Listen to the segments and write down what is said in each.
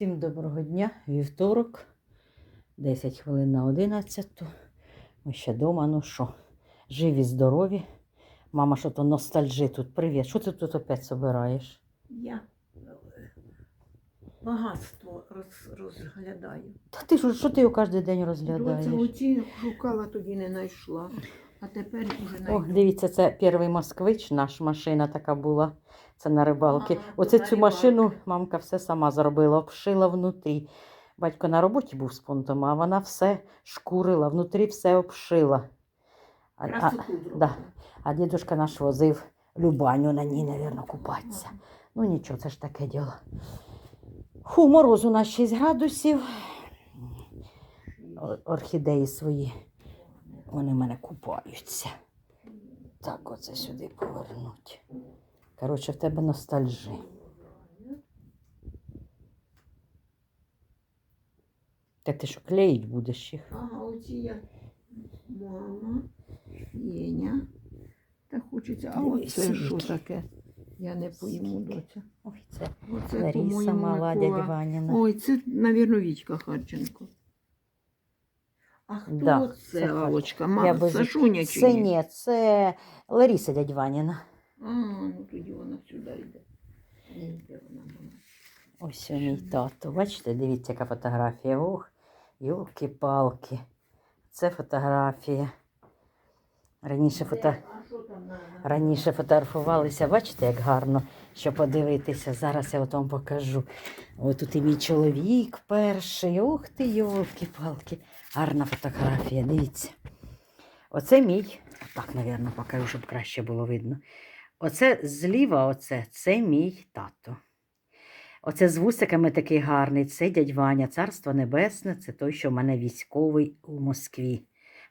Всім доброго дня, вівторок, 10 хвилин на 11. Ми ще вдома, ну що, живі, здорові. Мама, що то ностальжи тут. Привіт. Що ти тут опять собираєш? Я е, багатство роз, розглядаю. Та ти ж, що ти його кожен день розглядаєш? оці шукала, тоді не знайшла. А тепер уже О, знайду. дивіться, це перший москвич, наша машина така була. Це на рибалки. Ага, Оце цю рибалки. машину мамка все сама зробила, обшила внутрі. Батько на роботі був з понтом, а вона все шкурила, внутрі все обшила. А, а, да. а дідушка наш возив Любаню на ній, мабуть, купатися. Ну нічого, це ж таке діло. Фу, мороз у нас 6 градусів. Орхідеї свої. Вони в мене купаються. Так, оце сюди повернуть. Коротше, в тебе ностальжі. Та ти що клеїть будеш їх? Ага, оці я мама, Єня. Та хочеться. А Ой, оце що таке? Я не пойму, доця. Ой, це Оце, Лариса мала, дядя Ваніна. Ой, це, мабуть, Вітька Харченко. А хто Да, це це, Алочка? Мама, без- Сашуня чи Це ні? ні, це Лариса дядь Ваніна. А, ну тоді вона сюди йде. Йде вона вона. Ось мій тато. Бачите, дивіться, яка фотографія. Ох, йолки-палки. Це фотографія. Раніше, фото... Раніше фотографувалися, бачите, як гарно, що подивитися. Зараз я от вам покажу. Ось тут і мій чоловік перший. Ух ти, йолки-палки. Гарна фотографія, дивіться. Оце мій, так, мабуть, покажу, щоб краще було видно. Оце зліва, оце, це мій тато. Оце з вусиками такий гарний. Це дядь Ваня, царство небесне, це той, що в мене військовий у Москві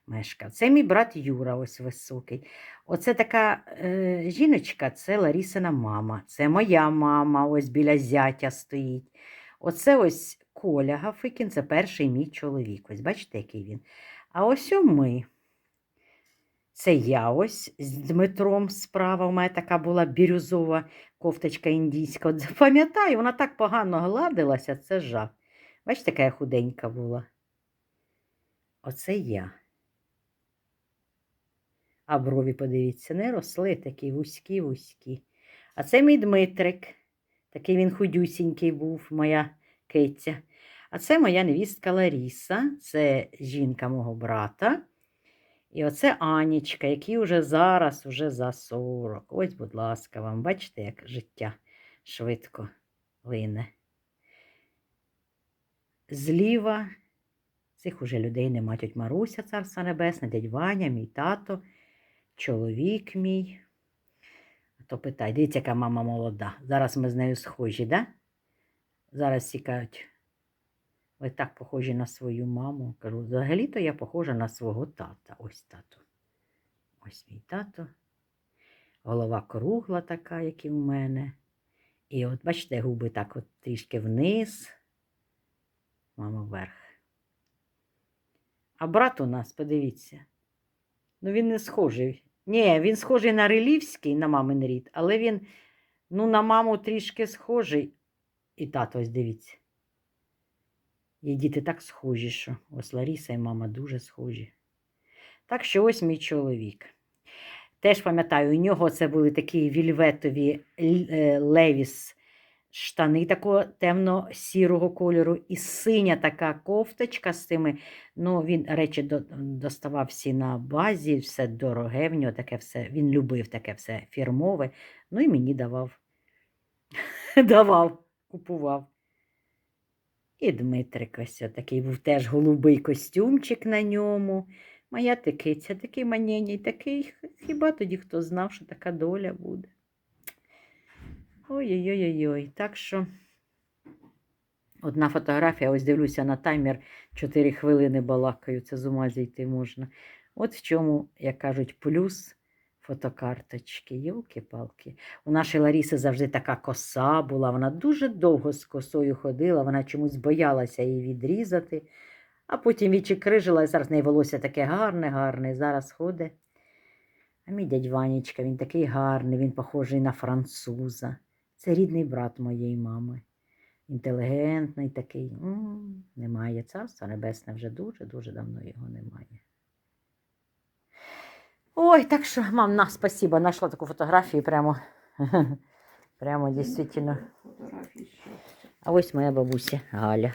мешкав. Це мій брат Юра, ось високий. Оце така е, жіночка, це Ларісина мама. Це моя мама, ось біля зятя стоїть. Оце ось Коля Гафикін, це перший мій чоловік. Ось бачите, який він. А ось ми. Це я ось з Дмитром справа. У мене така була бірюзова кофточка індійська. От пам'ятаю, вона так погано гладилася, це жах. Бачите, яка я худенька була. Оце я. А брові, подивіться, не росли такі вузькі, вузькі. А це мій Дмитрик. Такий він худюсінький був, моя киця. А це моя невістка Ларіса, це жінка мого брата. І оце Анічка, який вже зараз уже за 40. Ось, будь ласка, вам бачите, як життя швидко лине. Зліва цих уже людей нема. Тьоть Маруся, царство небесне, дядь Ваня, мій тато, чоловік мій. А то питай, дивіться, яка мама молода. Зараз ми з нею схожі, да? Зараз всі кажуть, ви так похожі на свою маму. Кажу, взагалі-то я похожа на свого тата. Ось тато. Ось мій тато. Голова кругла така, як і в мене. І от бачите, губи так от трішки вниз, мама вверх. А брат у нас, подивіться. Ну, він не схожий. Ні, він схожий на Рилівський, на мамин рід, але він, ну, на маму трішки схожий. І тато, ось дивіться. І діти так схожі, що ось Ларіса і мама дуже схожі. Так що ось мій чоловік. Теж пам'ятаю, у нього це були такі вільветові е, левіс штани такого темно-сірого кольору, і синя така кофточка з тими. Ну, він речі до- доставав всі на базі, все дороге в нього таке все. Він любив таке все фірмове. Ну і мені давав. давав, купував. І Дмитрик ось такий був теж голубий костюмчик на ньому. Моя тикиця, такий манєній, такий. Хіба тоді хто знав, що така доля буде? Ой-ой-ой. Так що одна фотографія, ось дивлюся на таймер, 4 хвилини балакаю, це з ума зійти можна. От в чому, як кажуть, плюс фотокарточки. Йолки-палки. У нашої Ларіси завжди така коса була. Вона дуже довго з косою ходила, вона чомусь боялася її відрізати, а потім відчикрижила, і зараз в неї волосся таке гарне, гарне. Зараз ходить. А мій дядь Ванечка, він такий гарний, він похожий на француза. Це рідний брат моєї мами. інтелігентний такий. М, Немає царства небесне вже дуже-дуже давно його немає. Ой, так що, мам, на, спасибо. Нашла таку фотографію прямо. Прямо дійсно. А ось моя бабуся Галя.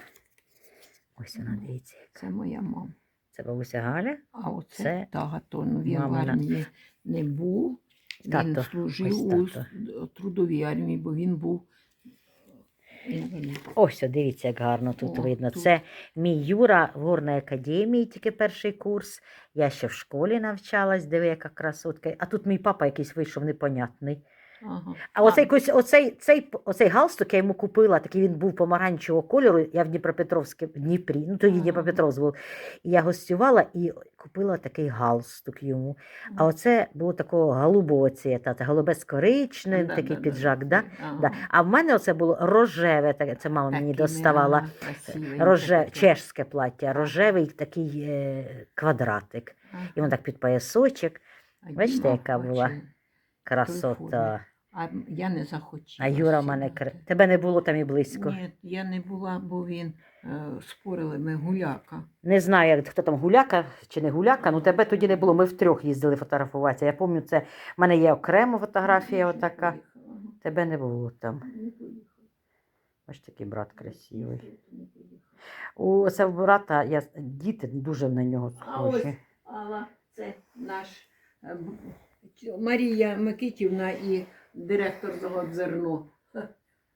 Ось вона, дивіться. Це моя мама. Це бабуся Галя. А оце Це тато. Ну, він в армії не був. Він Тато. служив Ось у тато. с- трудовій армії, бо він був. Ось, дивіться, як гарно тут О, видно. тут. Це мій Юра в горної академії, тільки перший курс. Я ще в школі навчалась, диви, яка красотка. А тут мій папа якийсь вийшов непонятний. Ага. А оцей, оцей, цей, оцей галстук я йому купила, такий він був помаранчевого кольору. Я в Дніпропетровській, в Дніпрі, ну тоді Ага. Дніпропетровськ був. І я гостювала і купила такий галстук йому. А оце було такого голубого цвіта, голубе з коричневим, Да, такий да, да, піджак. Да? ага. Да. А в мене оце було рожеве, таке, це мама мені Такий, доставала. Роже, чешське плаття, рожевий такий е, квадратик. Ага. І воно так під поясочок. Бачите, яка була? Красота. А я не захотіла. А Юра в мене кр... Тебе не було там і близько. Ні, я не була, бо він е, спорили ми гуляка. Не знаю, як хто там гуляка чи не гуляка, ну тебе тоді не було. Ми втрьох їздили фотографуватися. Я пам'ятаю, це в мене є окрема фотографія, отака. Тебе не було там. Поїхала. Такий брат красивий. У це брата я діти дуже на нього А ось. Алла, це наш е, Марія Микитівна і директор завод зерно.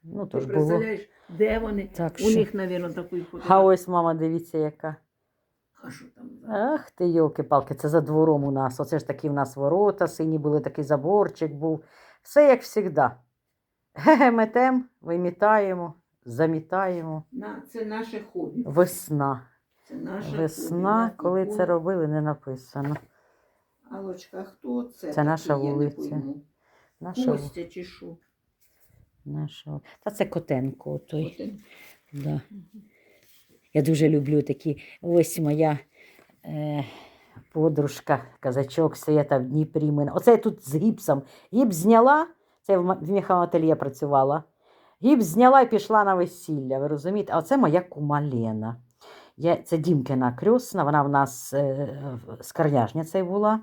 Ну Ти то ж було. представляєш, де вони? Так У що. них, мабуть, такий А ось мама, дивіться, яка. А що там? за- Ах ти, йолки-палки, це за двором у нас. Оце ж такі в нас ворота сині були, такий заборчик був. Все як завжди. Ге-ге, метем, вимітаємо, замітаємо. На, це наше хобі. Весна. Це наше Весна, хобі. коли це робили, не написано. Алочка, хто це? Це наша такий, я не вулиця. пойму. Наша, Костя чи що? наша. Та це Котенко той. От він. Да. Я дуже люблю такі. Ось моя е, подружка, казачок Свята в Дніпрі. Оце я тут з гіпсом. Гіпс зняла, це в ательє працювала. Гіпс зняла і пішла на весілля. Ви розумієте? А оце моя кума Лена. Я, це Дімкина крьосна, вона в нас е, з Карняжницею була.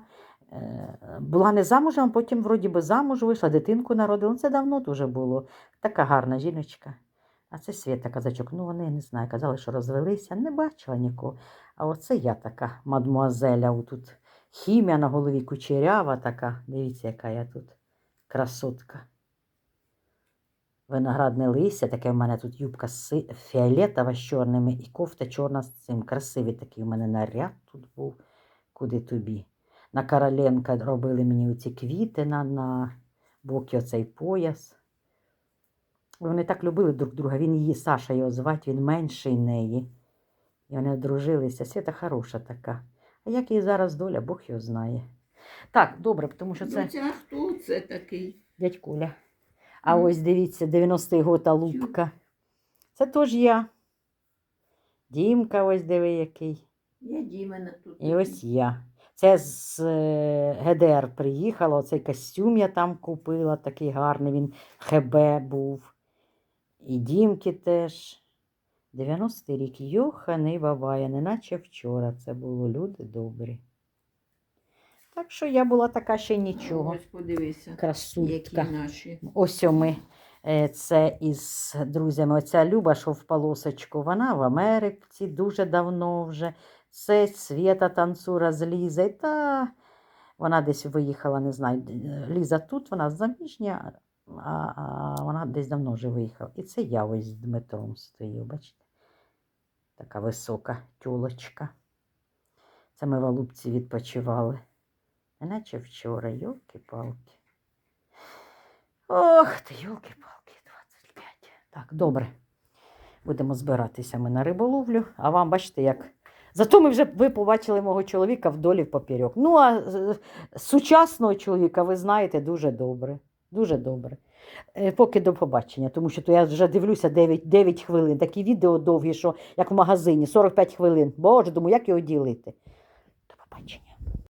Е, була не замужем, потім вроді би замуж вийшла, дитинку народила. Ну, Це давно дуже було. Така гарна жіночка. А це Свята казачок. Ну, вони не знаю, казали, що розвелися, не бачила нікого. А оце я така мадмуазеля. Тут хімія на голові кучерява така. Дивіться, яка я тут красотка. Виноградне листя, таке в мене тут юбка фіолетова з чорними і кофта чорна з цим. Красивий такий у мене наряд тут був. Куди тобі? На Короленка робили мені оці квіти на, на боки оцей пояс. Вони так любили друг друга. Він її Саша його звати, він менший неї. І вони одружилися. Свята хороша така. А як її зараз доля, Бог його знає. Так, добре, тому що це Доця, хто це такий? дядь Коля. А ось дивіться, 90-й год Лупка. Це теж я. Дімка, ось диви який. Я Дімена тут. І ось я. Це з е, ГДР приїхала, оцей костюм я там купила, такий гарний, він ХБ був. І Дімки теж. 90-й рік. Йоханий бабая, неначе вчора це було люди добрі. Так що я була така ще нічого. Ось подивися, які наші. Ось ми. е, Це із друзями. Оця Люба, що в полосочку, вона в Америці дуже давно вже. Це Свята танцура з Лізою. Та вона десь виїхала, не знаю. Ліза тут, вона заміжня, а, а вона десь давно вже виїхала. І це я ось з Дмитром стою, бачите? Така висока тюлочка. Це ми в Алубці відпочивали. Неначе вчора, йолки-палки. Ох ти, йолки-палки, 25. Так, добре. Будемо збиратися ми на риболовлю, а вам бачите, як. Зато ми вже ви побачили мого чоловіка вдолі в поперек. Ну, а е, сучасного чоловіка ви знаєте дуже добре. Дуже добре. Е, Поки до побачення, тому що то я вже дивлюся 9, 9 хвилин. Такі відео довгі, що як в магазині, 45 хвилин. Боже, думаю, як його ділити. До побачення.